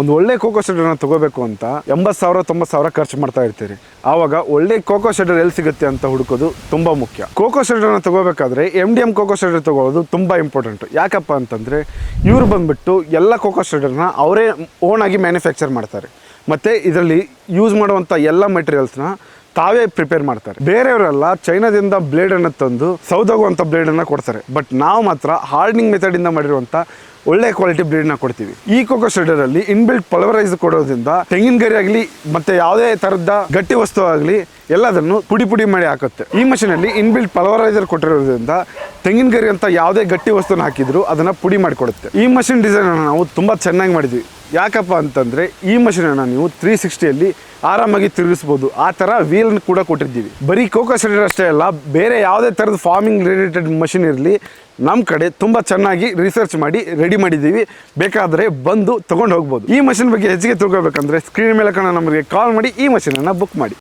ಒಂದು ಒಳ್ಳೆ ಕೋಕೋ ಶೆಡರ್ನ ತಗೋಬೇಕು ಅಂತ ಎಂಬತ್ತು ಸಾವಿರ, ತೊಂಬತ್ತು ಸಾವಿರ ಖರ್ಚು ಮಾಡ್ತಾ ಇರ್ತೀರಿ. ಆವಾಗ ಒಳ್ಳೆ ಕೋಕೋ ಶೆಡರ್ ಎಲ್ಲಿ ಸಿಗುತ್ತೆ ಅಂತ ಹುಡುಕೋದು ತುಂಬಾ ಮುಖ್ಯ. ಕೋಕೋ ಶೆಡರ್ನ ತಗೋಬೇಕಾದ್ರೆ M D M coco shredder ತಗೊಳ್ಳೋದು ತುಂಬಾ ಇಂಪಾರ್ಟೆಂಟ್ ಯಾಕಪ್ಪ ಅಂತಂದ್ರೆ ಇವ್ರು ಬಂದ್ಬಿಟ್ಟು ಎಲ್ಲ ಕೋಕೋ ಶೆಡರ್ನ ಅವರೇ ಓನ್ ಆಗಿ ಮ್ಯಾನುಫ್ಯಾಕ್ಚರ್ ಮಾಡ್ತಾರೆ. ಮತ್ತೆ ಇದರಲ್ಲಿ ಯೂಸ್ ಮಾಡುವಂಥ ಎಲ್ಲ ಮೆಟೀರಿಯಲ್ಸ್ನ ತಾವೇ ಪ್ರಿಪೇರ್ ಮಾಡ್ತಾರೆ. ಬೇರೆಯವರೆಲ್ಲ ಚೈನಾದಿಂದ ಬ್ಲೇಡ್ ಅನ್ನು ತಂದು ಸೌದಾಗುವಂಥ ಬ್ಲೇಡ್ ಅನ್ನ ಕೊಡ್ತಾರೆ. ಬಟ್ ನಾವು ಮಾತ್ರ ಹಾರ್ಡ್ನಿಂಗ್ ಮೆಥಡ್ ಇಂದ ಮಾಡಿರುವಂಥ ಒಳ್ಳೆ ಕ್ವಾಲಿಟಿ ಬ್ಲೇಡ್ನ ಕೊಡ್ತೀವಿ. ಈ ಕೋಕೋ ಶೆಡರ್ ಅಲ್ಲಿ ಇನ್ಬಿಲ್ಟ್ ಪಲ್ವರೈಸ್ ಕೊಡೋದ್ರಿಂದ ತೆಂಗಿನ ಗರಿ ಆಗಲಿ, ಮತ್ತೆ ಯಾವುದೇ ತರದ ಗಟ್ಟಿ ವಸ್ತು ಆಗಲಿ ಎಲ್ಲದನ್ನು ಪುಡಿ ಪುಡಿ ಮಾಡಿ ಹಾಕುತ್ತೆ. ಈ ಮಷೀನಲ್ಲಿ ಇನ್ಬಿಲ್ಟ್ ಪಲ್ವರೈಸರ್ ಕೊಟ್ಟಿರೋದ್ರಿಂದ ತೆಂಗಿನ ಗರಿ ಅಂತ ಯಾವುದೇ ಗಟ್ಟಿ ವಸ್ತುನ ಹಾಕಿದ್ರು ಅದನ್ನ ಪುಡಿ ಮಾಡಿಕೊಡುತ್ತೆ. ಈ ಮಷಿನ್ ಡಿಸೈನ್ ನಾವು ತುಂಬಾ ಚೆನ್ನಾಗಿ ಮಾಡಿದ್ವಿ. ಯಾಕಪ್ಪ ಅಂತಂದ್ರೆ ಈ ಅನ್ನ ನೀವು ತ್ರೀ ಸಿಕ್ಸ್ಟಿಯಲ್ಲಿ ಆರಾಮಾಗಿ ತಿರುಗಿಸ್ಬೋದು. ಆ ಥರ ವೀಲ್ ಕೂಡ ಕೊಟ್ಟಿದ್ದೀವಿ. ಬರೀ ಕೋಕೋ ಸಿಲಿಂಡರ್ ಅಷ್ಟೇ ಅಲ್ಲ, ಬೇರೆ ಯಾವುದೇ ಥರದ ಫಾರ್ಮಿಂಗ್ ರಿಲೇಟೆಡ್ ಮಷಿನ್ ಇರಲಿ ನಮ್ಮ ಕಡೆ ತುಂಬ ಚೆನ್ನಾಗಿ ರಿಸರ್ಚ್ ಮಾಡಿ ರೆಡಿ ಮಾಡಿದ್ದೀವಿ. ಬೇಕಾದರೆ ಬಂದು ತೊಗೊಂಡು ಹೋಗ್ಬೋದು. ಈ ಮಷಿನ್ ಬಗ್ಗೆ ಹೆಚ್ಚಿಗೆ ತಿಳ್ಕೊಬೇಕಂದ್ರೆ ಸ್ಕ್ರೀನ್ ಮೇಲೆ ಕಾಣೋ ನಮಗೆ ಕಾಲ್ ಮಾಡಿ, ಈ ಮಷಿನನ್ನು ಬುಕ್ ಮಾಡಿ.